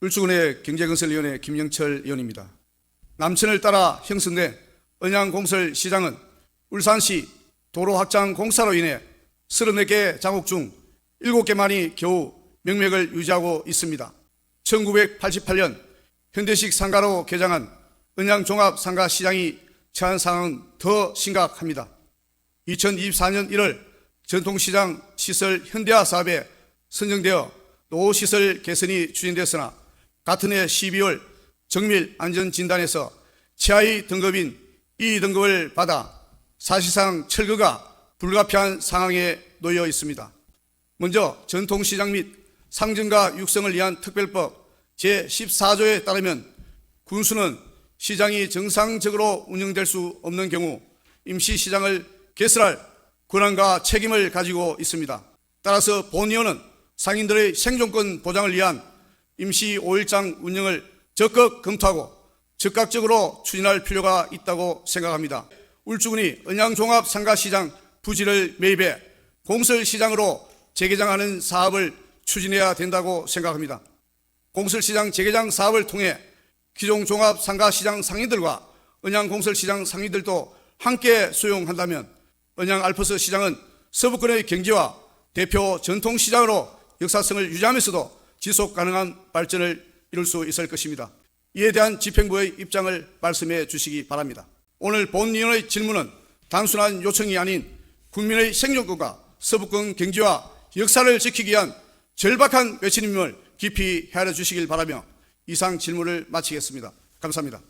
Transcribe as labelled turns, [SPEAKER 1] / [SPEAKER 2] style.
[SPEAKER 1] 울주군의 경제건설위원회 김영철 의원입니다. 남천을 따라 형성된 언양공설 시장은 울산시 도로 확장 공사로 인해 34개 장국 중 7개만이 겨우 명맥을 유지하고 있습니다. 1988년 현대식 상가로 개장한 언양종합상가 시장이 처한 상황은 더 심각합니다. 2024년 1월 전통시장 시설 현대화 사업에 선정되어 노후시설 개선이 추진됐으나 같은 해 12월 정밀 안전 진단에서 최하위 등급인 2등급을 받아 사실상 철거가 불가피한 상황에 놓여 있습니다. 먼저 전통시장 및 상점과 육성을 위한 특별법 제14조에 따르면 군수는 시장이 정상적으로 운영될 수 없는 경우 임시시장을 개설할 권한과 책임을 가지고 있습니다. 따라서 본의원은 상인들의 생존권 보장을 위한 임시 5일장 운영을 적극 검토하고 즉각적으로 추진할 필요가 있다고 생각합니다. 울주군이 언양종합상가시장 부지를 매입해 공설시장으로 재개장하는 사업을 추진해야 된다고 생각합니다. 공설시장 재개장 사업을 통해 기존 종합상가시장 상인들과 언양공설시장 상인들도 함께 수용한다면 언양알프스 시장은 서부권의 경제와 대표 전통시장으로 역사성을 유지하면서도 지속 가능한 발전을 이룰 수 있을 것입니다. 이에 대한 집행부의 입장을 말씀해 주시기 바랍니다. 오늘 본위원의 질문은 단순한 요청이 아닌 국민의 생존권과 서부권 경제와 역사를 지키기 위한 절박한 외침임을 깊이 헤아려 주시길 바라며 이상 질문을 마치겠습니다. 감사합니다.